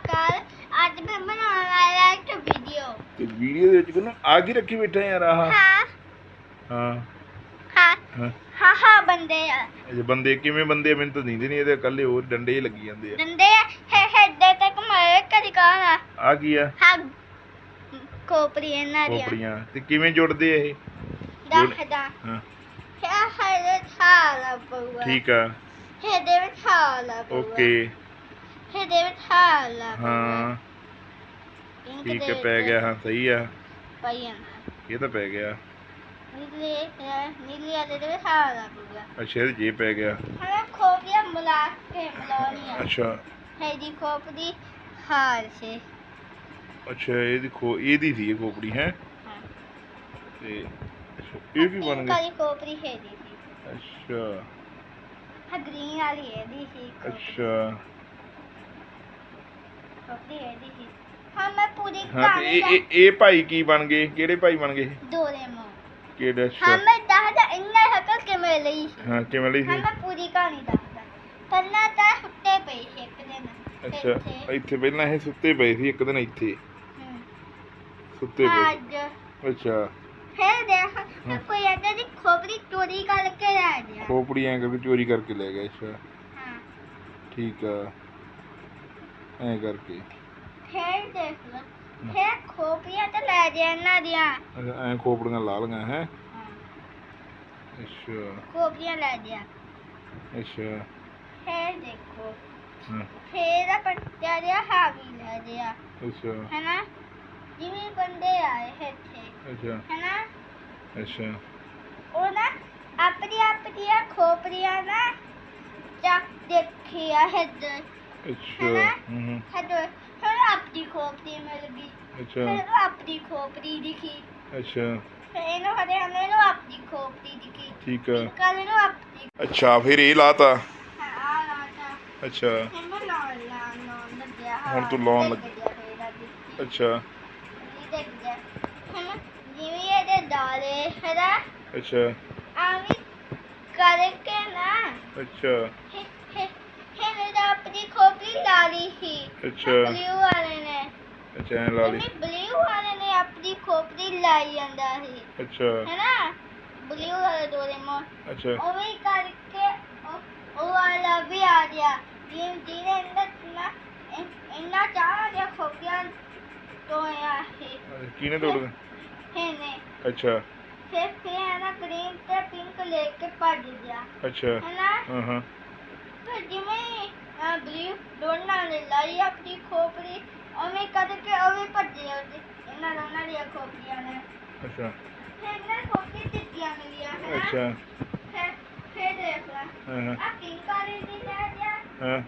ਅਕਾਲ ਅੱਜ ਮੈਂ ਬਣਾਉਣ ਵਾਲਾ ਇੱਕ ਵੀਡੀਓ ਤੇ ਵੀਡੀਓ ਦੇ ਵਿੱਚ ਕਿਉਂ ਆ ਕੀ ਰੱਖੀ ਬੈਠਾ ਯਾਰ ਆਹ। ਹਾਂ। ਹਾਂ। ਹਾਂ। ਹਾਂ। ਹਾਂ ਹਾਂ ਬੰਦੇ ਆ। ਇਹ ਬੰਦੇ ਕਿਵੇਂ ਬੰਦੇ ਆ? ਮੈਨੂੰ ਤਾਂ ਨੀਂਦ ਨਹੀਂ ਇਹਦੇ ਕੱਲੇ ਹੋਰ ਡੰਡੇ ਹੀ ਲੱਗੀ ਜਾਂਦੇ ਆ। ਡੰਡੇ ਹੈ ਹੈਡੇ ਤੱਕ ਮਾਰੇ ਕਦੀ ਕਾਣਾ ਆ? ਕੀ ਆ? ਹਾਂ ਕੋਪਰੀ ਇਹਨਾਂ ਦੀਆਂ। ਖੋਪੜੀਆਂ ਤੇ ਕਿਵੇਂ ਜੁੜਦੇ ਆ ਇਹ? ਦੱਸਦਾ ਹਾਂ। ਹੈ ਹੈ ਥਾਲਾ ਪਊਗਾ। ਠੀਕ ਆ। ਹੈਦੇ ਵਿੱਚ ਓਕੇ। ਵਿੱਚ ਥਾਲਾ ਹਾਂ। ਪਿੰਕ ਠੀਕ ਦੇ ਹੈ ਪੈ ਗਿਆ ਹਾਂ ਸਹੀ ਆ। ਪਈ ਜਾਂਦਾ ਇਹ ਤਾਂ ਪੈ ਗਿਆ। ਨੀਲੇ ਨੀਲੇ ਆ ਦੇ ਵਿੱਚ ਥਾਲਾ ਪਊਗਾ ਅੱਛਾ ਇਹਦੇ ਜੇ ਪੈ ਗਿਆ। ਹਾਂ ਖੋਪੀਆਂ ਮਿਲਾ ਕੇ ਮਿਲਾਉਣੀ ਆ। ਅੱਛਾ। ਹੈਦੀ ਖੋਪਦੀ ਹਾਰ ਸੇ। ਅੱਛਾ ਇਹਦੀ ਖੋ ਇਹਦੀ ਸੀ ਇਹ ਖੋਪੜੀ ਹੈ? ਹਾਂ। ਤੇ ਇਹ ਵੀ ਬਣ ਗਿਆ ਕਾਲੀ ਖੋਪਰੀ ਹੈਦੀ ਸੀ ਅੱਛਾ। ਹਾਂ ਗ੍ਰੀਨ ਵਾਲੀ ਹੈਦੀ ਸੀ ਅੱਛਾ। ਖੋਪਰੀ ਹੈਦੀ ਸੀ। ਹਾਂ ਮੈਂ ਪੂਰੀ ਹਾਂ ਤੇ ਕਹਾਣੀ ਇਹ ਇਹ ਇਹ ਭਾਈ ਕੀ ਬਣ ਗਏ? ਕਿਹੜੇ ਭਾਈ ਬਣ ਗਏ? ਡੋਰੇਮੋਨ। ਕਿਹੜੇ? ਹਾਂ ਅੱਛਾ ਮੈਂ ਦੱਸਦਾ ਇੰਨਾ ਹੱਕ ਕਿਵੇਂ ਲਈ ਸੀ। ਹਾਂ ਕਿਵੇਂ ਲਈ ਹਾਂ ਸੀ ਮੈਂ ਪੂਰੀ ਕਹਾਣੀ ਦੱਸਦਾ ਪੰਨਾ ਤਾਂ ਸੁੱਤੇ ਪਈ ਸੀ ਇੱਕ ਦਿਨ। ਅੱਛਾ ਇੱਥੇ। ਇੱਥੇ ਪਹਿਲਾਂ ਇਹ ਸੁੱਤੇ ਪਏ ਸੀ ਇੱਕ ਦਿਨ ਇੱਥੇ। ਹਮ। ਸੁੱਤੇ ਪਏ ਅੱਜ। ਅੱਛਾ। ਫਿਰ ਦੇਖ ਹਾਂ। ਕੋਈ ਏਦਾਂ ਦੀ ਖੋਪਰੀ ਚੋਰੀ ਕਰਕੇ ਲੈ ਗਿਆ। ਖੋਪੜੀਆਂ ਕਰਕੇ ਚੋਰੀ ਕਰਕੇ ਲੈ ਗਿਆ ਅੱਛਾ। ਹਾਂ। ਠੀਕ ਆ। ਐ ਕਰਕੇ। ਫਿਰ ਦੇਖ ਲਓ। ਫਿਰ ਖੋਪਰੀਆਂ ਤਾਂ ਲੈ ਗਿਆ ਇਹਨਾਂ ਦੀਆਂ। ਐ ਖੋਪੜੀਆਂ ਲਾ ਲਈਆਂ ਹੈ? ਅੱਛਾ। ਖੋਪਰੀਆਂ ਲੈ ਗਿਆ ਅੱਛਾ। ਫਿਰ ਦੇਖੋ। ਹਾਂ। ਫਿਰ ਆ ਪੱਟਿਆ ਜਿਹਾ ਹਾਵੀ ਲੈ ਗਿਆ ਅੱਛਾ। ਹੈਨਾ? ਜਿਵੇਂ ਬੰਦੇ ਆਏ ਇੱਥੇ। ਅੱਛਾ। ਹੈਨਾ? ਅੱਛਾ। ਉਹ ਨਾ ਆਪਣੀ ਆਪਣੀਆਂ ਖੋਪਰੀਆਂ ਨਾ ਚੱਕ ਦੇਖਿਆ ਹੈਦ ਅੱਛਾ? ਹੂੰ? ਹੂੰ ਹੈਦ ਫਿਰ ਆਪਣੀ ਖੋਪਰੀ ਮਿਲ ਗਈ। ਅੱਛਾ। ਫਿਰ ਆਪਣੀ ਖੋਪਰੀ ਦਿਖੀ। ਅੱਛਾ। ਫਿਰ ਇਹਨੂੰ ਹਰੇ ਹਮੇ ਨੂੰ ਆਪਣੀ ਖੋਪਰੀ ਦਿਖੀ। ਠੀਕ ਆ। ਕੱਲ ਨੂੰ ਆਪਣੀ ਅੱਛਾ ਫਿਰ ਇਹ ਲਾਤਾ? ਹਾਂ ਲਾਤਾ। ਅੱਛਾ। ਫਿਰ ਮੈਂ ਲਾਉਣ ਲਾਉਣ ਲੱਗਿਆ। ਹੁਣ ਤੂੰ ਲਾਉਣ ਲੱਗ- ਫਿਰ ਅੱਛਾ। ਜਿਵੇਂ ਇਹਦੇ ਦਾਲੇ ਹੈਨਾ ਅੱਛਾ। ਆਵੀ ਕਰਕੇ ਨਾ। ਅੱਛਾ। ਅੱਛਾ। ਬਲੂ ਵਾਲੇ ਨੇ। ਅੱਛਾ ਐਂ ਲਾ ਬਲੂ ਵਾਲੇ ਨੇ ਆਪਣੀ ਖੋਪੜੀ ਲਾਈ ਜਾਂਦਾ ਸੀ। ਅੱਛਾ। ਹੈਨਾ? ਬਲੂ ਵਾਲਾ ਡੋਰੇਮੋਨ ਅੱਛਾ। ਉਵੇਂ ਕਰਕੇ ਉਹ- ਵਾਲਾ ਵੀ ਆ ਗਿਆ। ਜਿਵੇਂ ਜਿਹਨੇ ਇੰਨਾ ਇੰਨਾ ਇੰਨਾ ਚਾਹ ਗਿਆ ਖੋਪੀਆਂ ਤੋਂ ਆ ਹੈ ਕਿਹਨੇ ਤੋੜ? ਦੇ ਹੈਨੇ ਅੱਛਾ। ਫਿਰ ਫਿਰ ਹੈਨਾ ਗ੍ਰੀਨ ਤੇ ਪਿੰਕ ਲੈ ਕੇ ਭੱਜ ਗਿਆ। ਅੱਛਾ। ਹੈਨਾ? ਹਾਂ ਹਾਂ। ਜਿਵੇਂ ਦੋਨਾਂ ਨੇ ਲਾਈ ਆਪਣੀ ਖੋਪੜੀ ਉਵੇਂ ਕਰਕੇ ਉਹ ਵੀ ਭੱਜੇ ਉਹਦੇ ਇਹਨਾਂ ਦੋਨਾਂ ਦੀਆਂ ਖੋਪੜੀਆਂ ਨੇ। ਅੱਛਾ। ਫਿਰ ਇਹਨਾਂ ਖੋਪੜੀ ਦਿੱਤੀਆਂ ਮਿਲੀਆਂ ਹੈ? ਨਾ ਅੱਛਾ। ਫਿਰ ਫਿਰ ਦੇਖ ਲੈ। ਹਾਂ ਹਾਂ। ਆ ਦੀ ਲੈ ਗਿਆ ਹਾਂ।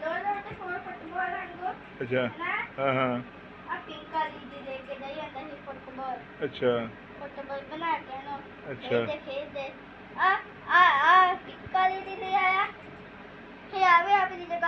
ਲੋ ਲੋ ਤੇ ਫੋਰ ਫੁੱਟਬਾਲ ਰੰਗੋ ਅੱਛਾ। ਨਾ ਹਾਂ ਹਾਂ। ਆ ਪਿੰਕ ਵਾਲੀ ਦੀ ਲੈ ਕੇ ਜਾਈ ਜਾਂਦਾ ਸੀ ਫੁੱਟਬਾਲ। ਅੱਛਾ। ਫੁੱਟਬਾਲ ਬਣਾ ਕੇ ਨਾ ਅੱਛਾ। ਖੇਡਦੇ ਖੇਡਦੇ ਆ ਆ ਆ ਦੀ ਲੈ ਆਇਆ ਫਿਰ ਆਵੇ ਆਪਣੀ ਜਗ੍ਹਾ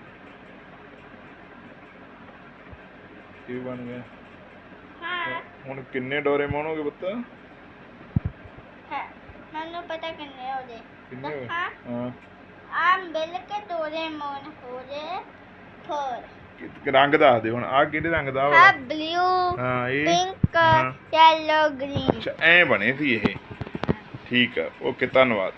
ਇਹ ਬਣ ਗਿਆ? ਹਾਂ। ਹੁਣ ਕਿੰਨੇ ਡੋਰੇਮੋਨ ਹੋ ਪੁੱਤ? ਹਾਂ ਮੈਨੂੰ ਪਤਾ ਕਿੰਨੇ ਹੋ ਗਏ। ਕਿੰਨੇ ਹਾਂ ਹਾਂ। ਆ ਮਿਲ ਕੇ ਡੋਰੇਮੋਨ ਹੋ ਗਏ ਫੋਰ ਕਿ- ਰੰਗ ਦੱਸ ਦੇ ਹੁਣ ਆਹ ਕਿਹੜੇ ਰੰਗ ਦਾ ਵਾ ਹਾਂ ਬਲੂ ਹਾਂ ਇਹ ਪਿੰਕ ਯੈਲੋ ਗ੍ਰੀਨ ਐ ਬਣੇ ਸੀ ਇਹ। ਠੀਕ ਆ ਓਕੇ ਧੰਨਵਾਦ।